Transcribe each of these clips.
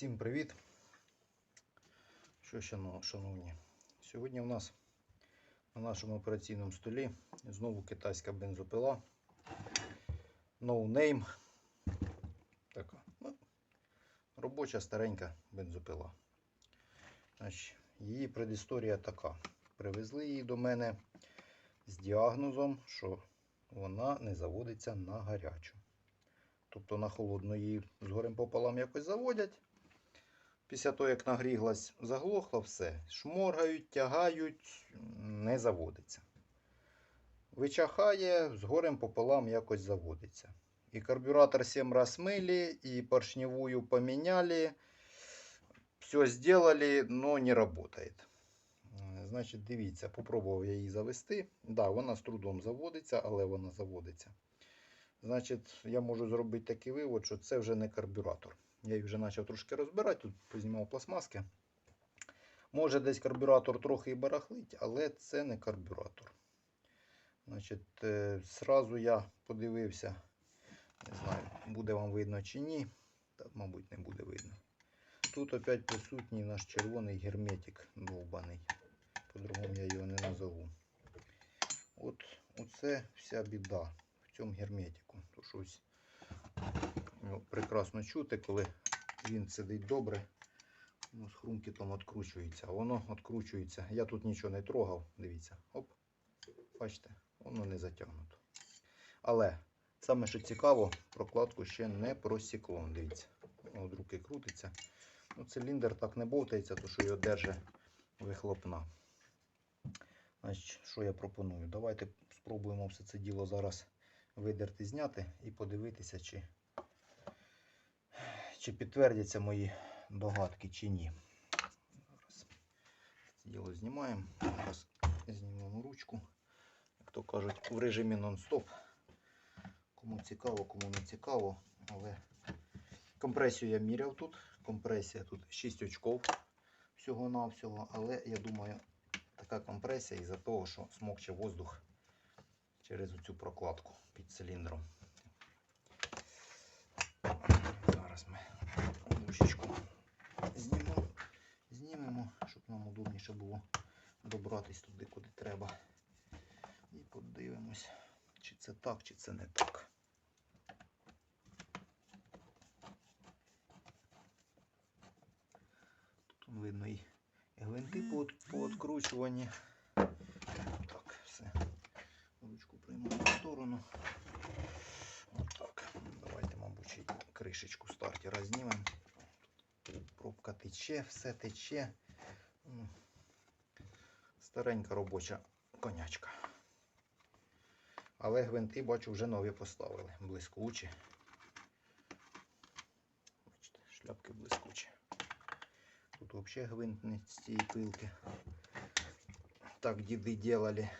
Всім привіт! Що ще, шановні? Сьогодні у нас на нашому операційному столі знову китайська бензопила. No name. Така. Ну, робоча старенька бензопила. Значить, її предісторія така. Привезли її до мене з діагнозом, що вона не заводиться на гарячу. Тобто на холодну її з горем пополам якось заводять. Після того, як нагріглась, заглохла все. Шморгають, тягають, не заводиться. Вичахає, з горем пополам якось заводиться. І карбюратор 7 раз мили, і поршневую поміняли. Все сделали, но не работает. Значить, дивіться, попробував я її завести. Да, вона з трудом заводиться, але вона заводиться. Значить, я можу зробити такий вивод, що це вже не карбюратор. Я їх вже почав трошки розбирати, тут познімав пластмаски. Може, десь карбюратор трохи і барахлить, але це не карбюратор. Значить, е, зразу я подивився, не знаю, буде вам видно чи ні. Та, мабуть, не буде видно. Тут опять присутній наш червоний герметик довбаний. По-другому я його не назову. От оце вся біда в цьому герметику. То щось ну, прекрасно чути, коли він сидить добре. Ну, з хрумкітом відкручується. Воно відкручується. Я тут нічого не трогав. Дивіться. Оп. Бачите, воно не затягнуто. Але саме що цікаво, прокладку ще не просікло. Дивіться. От руки крутиться. Ну, циліндр так не бовтається, то що його держить вихлопна. Значить, що я пропоную? Давайте спробуємо все це діло зараз видерти, зняти і подивитися, чи, чи підтвердяться мої догадки, чи ні. Зараз це діло знімаємо. Зараз знімемо ручку. Як то кажуть, в режимі нон-стоп. Кому цікаво, кому не цікаво. Але компресію я міряв тут. Компресія тут 6 очков всього-навсього. Але я думаю, така компресія із-за того, що смокче воздух через цю прокладку під циліндром. Зараз ми ручечку знімемо, знімемо, щоб нам удобніше було добратись туди, куди треба. І подивимось, чи це так, чи це не так. Тут видно і гвинти по, відкручуванні. Так, все. Ручку приймемо в сторону. Отак. Давайте, мабуть, кришечку стартера знімемо. Тече, все тече. Старенька робоча конячка. Але гвинти, бачу, вже нові поставили. Блискучі. Бачите, шляпки блискучі. Тут взагалі гвинт не з цієї пилки. Так діди делали.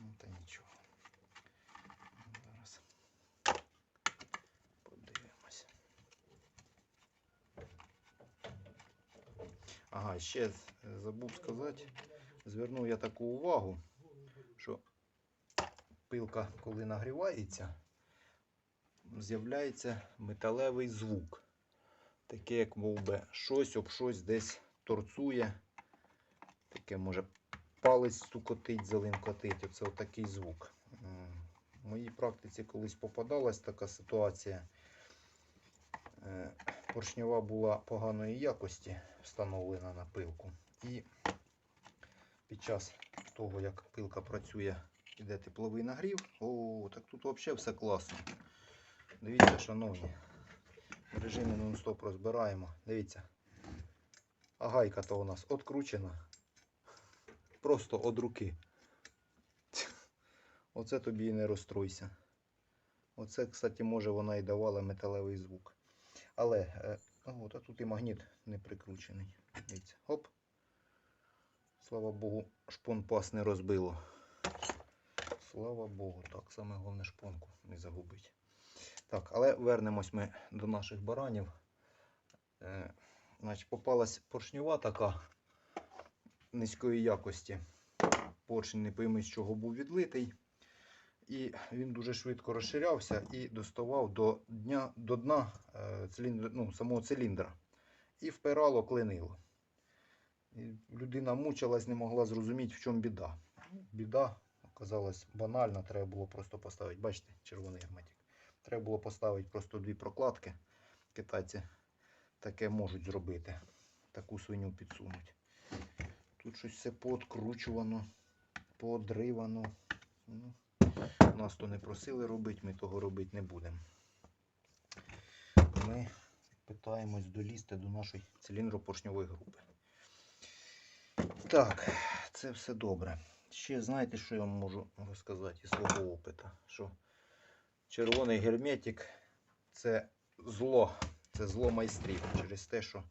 Ну та нічого. Зараз подивимося. Ага, ще забув сказати. Звернув я таку увагу, що пилка, коли нагрівається, з'являється металевий звук. Таке, як мов би, щось об щось десь торцує. Таке може палець стукотить, зеленкотить. Оце отакий звук. В моїй практиці колись попадалась така ситуація. Поршнева була поганої якості встановлена на пилку. І під час того, як пилка працює, іде тепловий нагрів. О, так тут взагалі все класно. Дивіться, шановні. В режимі нон-стоп розбираємо. Дивіться. А гайка то у нас откручена. Просто од руки. Оце тобі і не розстроїся. Оце, кстати, може вона і давала металевий звук. Але, е, от, а тут і магніт не прикручений. Дивіться. Оп. Слава Богу, шпон пас не розбило. Слава Богу, так, саме головне шпонку не загубить. Так, але вернемось ми до наших баранів. Е, значить, попалась поршнева така низької якості. Поршень не пойми, з чого був відлитий. І він дуже швидко розширявся і доставав до дня до дна е, циліндр, ну, самого циліндра. І впирало, клинило. І людина мучилась, не могла зрозуміти, в чому біда. Біда оказалась банальна, треба було просто поставити. Бачите, червоний герметик. Треба було поставити просто дві прокладки. Китайці таке можуть зробити. Таку свиню підсунуть. Тут щось все пооткручувано, поодривано. Ну, нас то не просили робити, ми того робити не будемо. Ми питаємось долізти до нашої циліндропоршньової групи. Так, це все добре. Ще знаєте, що я вам можу розказати із свого опиту? Що червоний герметик це зло. Це зло майстрів через те, що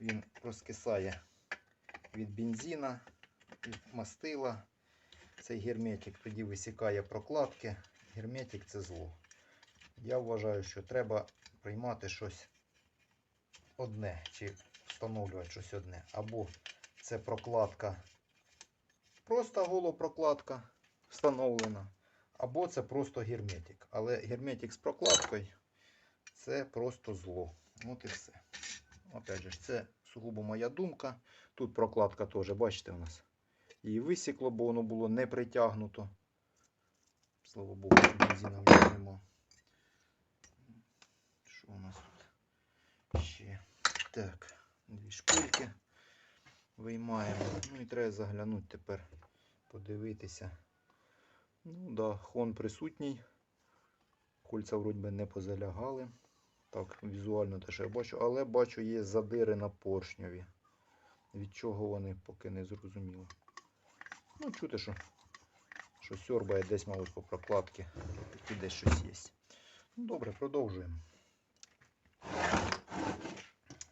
він розкисає від бензина, від мастила. Цей герметик тоді висікає прокладки. Герметик це зло. Я вважаю, що треба приймати щось одне, чи встановлювати щось одне. Або це прокладка, просто голопрокладка встановлена, або це просто герметик. Але герметик з прокладкою це просто зло. От і все. Опять же, це сугубо моя думка. Тут прокладка теж, бачите, у нас її висікло, бо воно було не притягнуто. Слава Богу, бензина в нема. Що у нас тут ще? Так, дві шпильки виймаємо. Ну і треба заглянути тепер, подивитися. Ну да, хон присутній. Кольця вроді би не позалягали. Так, візуально те, я бачу, але бачу, є задири на поршньові. Від чого вони поки не зрозуміло. Ну, чути, що, що сьорбає десь, мабуть, по прокладці. І десь щось є. Ну, добре, продовжуємо.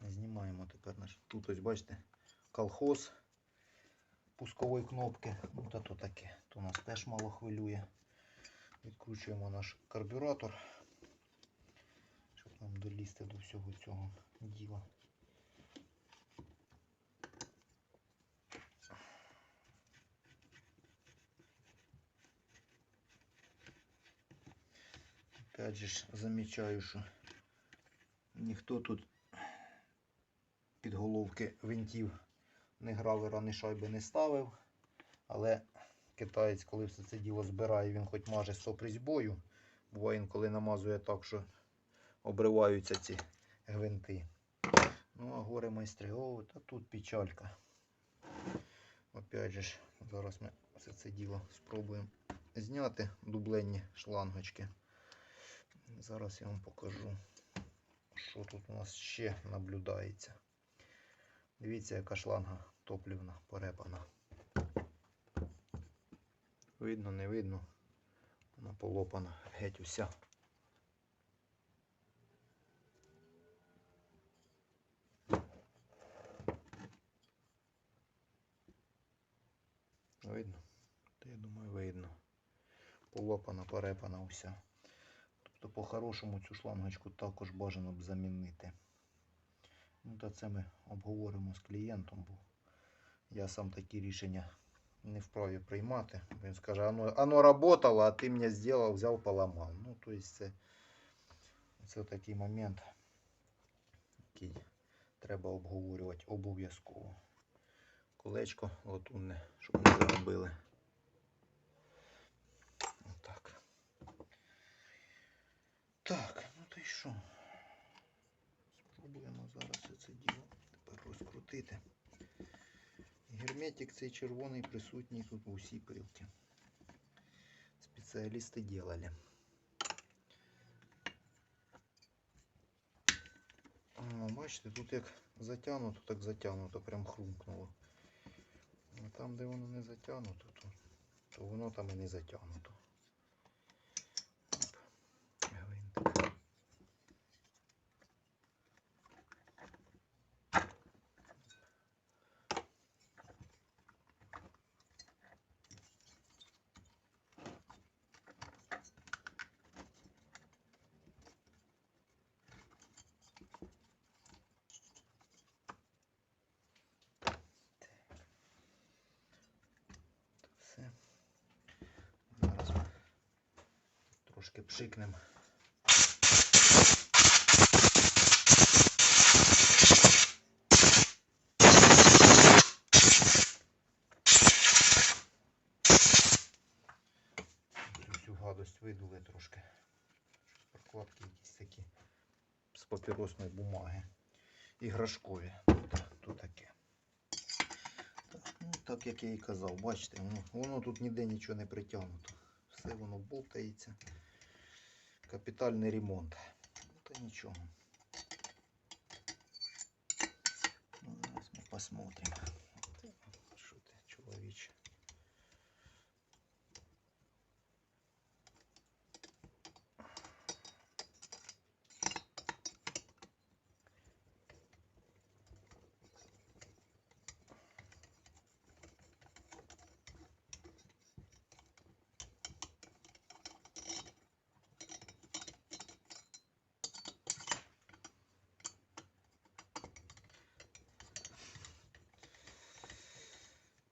Знімаємо тепер наш. Тут ось бачите, колхоз пускової кнопки. Ну, та то таке. То нас теж мало хвилює. Відкручуємо наш карбюратор, щоб нам долізти до всього цього діла. Опять же замічаю, що ніхто тут під головки винтів не гравера, ні шайби не ставив. Але китаєць, коли все це діло збирає, він хоч маже стоп різьбою. Буває інколи намазує так, що обриваються ці гвинти. Ну, а горе майстри, о, та тут печалька. Опять же зараз ми все це діло спробуємо зняти дубленні шлангочки. Зараз я вам покажу, що тут у нас ще наблюдається. Дивіться, яка шланга топлівна, порепана. Видно, не видно. Вона полопана геть уся. Видно? Та я думаю, видно. Полопана, порепана уся. Тобто, по-хорошому цю шлангочку також бажано б замінити. Ну, та це ми обговоримо з клієнтом, бо я сам такі рішення не вправі приймати. Він скаже, оно, оно работало, а ти мені зробив, взяв, поламав. Ну, тобто це, це такий момент, який треба обговорювати обов'язково. Колечко латунне, щоб не заробили. Отак. Так, ну то й що? Спробуємо зараз це діло тепер розкрутити. Герметик цей червоний присутній тут в усій пилці. Спеціалісти делали. О, бачите, тут як затягнуто, так затягнуто, прям хрумкнуло. А там, де воно не затягнуто, то, то воно там і не затягнуто. Трошки пшикнем. Цю всю гадость видули трошки. Прокладки якісь такі з папіросної бумаги. Іграшкові. Тут, тут таке. Так, ну, так як я і казав, бачите, воно, воно тут ніде нічого не притягнуто. Все воно болтається. Капітальний ремонт. Та нічого. Ну, посмотрим. Що ти, чоловіче?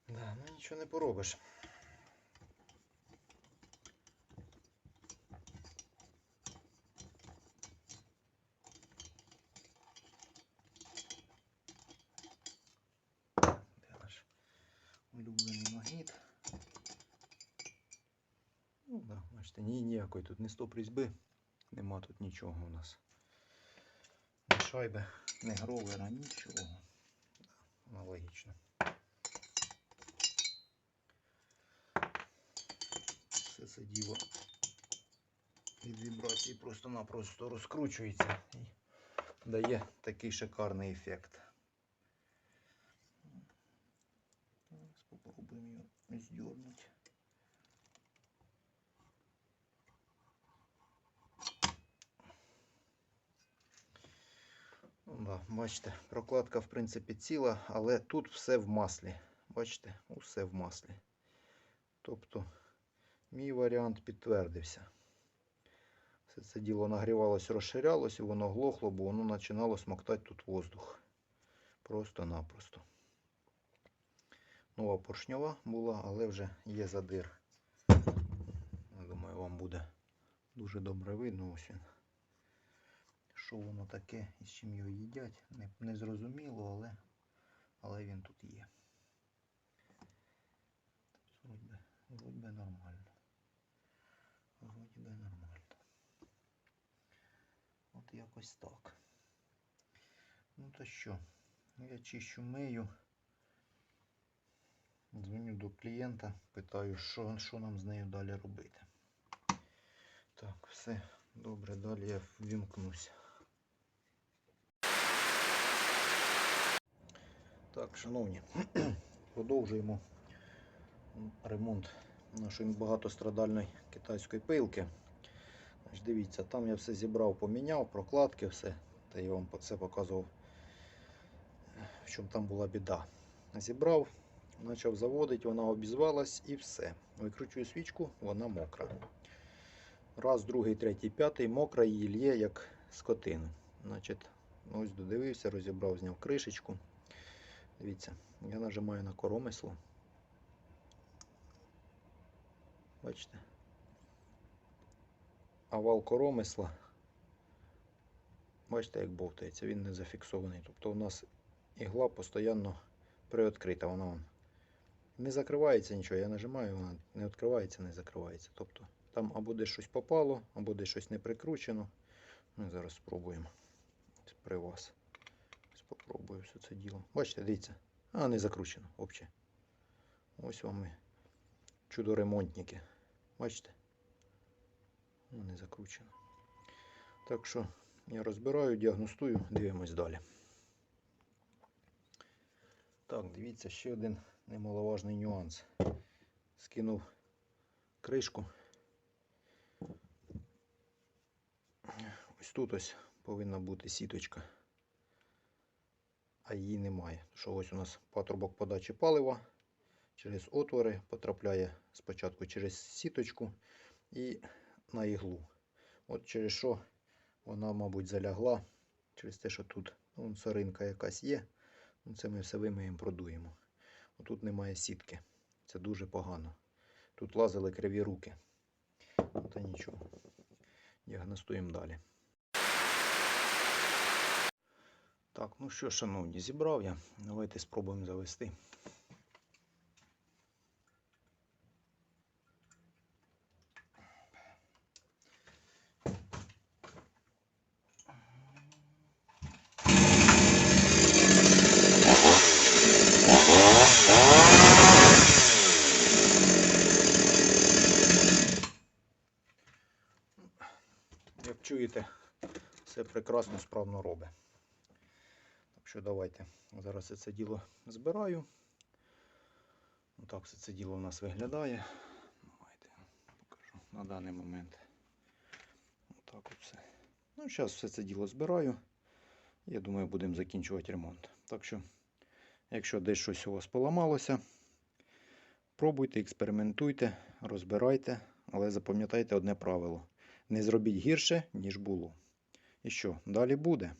Да, ну нічого не поробиш. Де наш улюблений магніт? Ну да, бачите, ні, ніякої тут не стоп різьби. Нема тут нічого у нас. Ні шайби, ні гровера, нічого. Аналогічно. Все це діло від вібрації просто-напросто розкручується і дає такий шикарний ефект. Спробуємо його здернути. Ну, да, бачите, прокладка в принципі ціла, але тут все в маслі. Бачите, усе в маслі. Тобто мій варіант підтвердився. Все це діло нагрівалось, розширялось і воно глохло, бо воно починало смоктати тут воздух. Просто-напросто. Нова поршньова була, але вже є задир. Думаю, вам буде дуже добре видно. Ось він. Що воно таке і з чим його їдять, не, не зрозуміло, але, але він тут є. Вроді би, нормально. Вроді нормально. От якось так. Ну то що, я чищу мию. Дзвоню до клієнта, питаю, що, що нам з нею далі робити. Так, все добре, далі я ввімкнусь. Так, шановні, продовжуємо ремонт нашої багатострадальної китайської пилки. Значить, дивіться, там я все зібрав, поміняв, прокладки, все. Та я вам це показував, в чому там була біда. Зібрав, почав заводити, вона обізвалась і все. Викручую свічку, вона мокра. Раз, другий, третій, п'ятий, мокра її лє, як скотину. Значить, ось додивився, розібрав, зняв кришечку. Дивіться, я нажимаю на коромисло. Бачите? А вал коромисла, бачите, як бовтається, він не зафіксований. Тобто у нас ігла постійно приоткрита. Вона вон не закривається нічого. Я нажимаю, вона не відкривається, не закривається. Тобто там або десь щось попало, або десь щось не прикручено. Ми зараз спробуємо при вас. Спробую все це діло. Бачите, дивіться. А, не закручено взагалі. Ось вам і чудо-ремонтники. Бачите? Не закручено. Так що я розбираю, діагностую, дивимось далі. Так, дивіться, ще один немаловажний нюанс. Скинув кришку. Ось тут ось повинна бути сіточка. А її немає. Що ось у нас патрубок подачі палива через отвори потрапляє спочатку через сіточку і на іглу. От через що вона, мабуть, залягла. Через те, що тут ну, соринка якась є. Ну, це ми все вимиємо, продуємо. Тут немає сітки. Це дуже погано. Тут лазили криві руки. Ну, Та нічого. діагностуємо далі. Так, ну що, шановні, зібрав я. Давайте спробуємо завести. Як чуєте, все прекрасно справно робить. Так що давайте зараз я це діло збираю. Отак все це діло у нас виглядає. Давайте покажу на даний момент. Отак от все. Ну, зараз все це діло збираю. Я думаю, будемо закінчувати ремонт. Так що, якщо десь щось у вас поламалося, пробуйте, експериментуйте, розбирайте, але запам'ятайте одне правило. Не зробіть гірше, ніж було. І що, далі буде.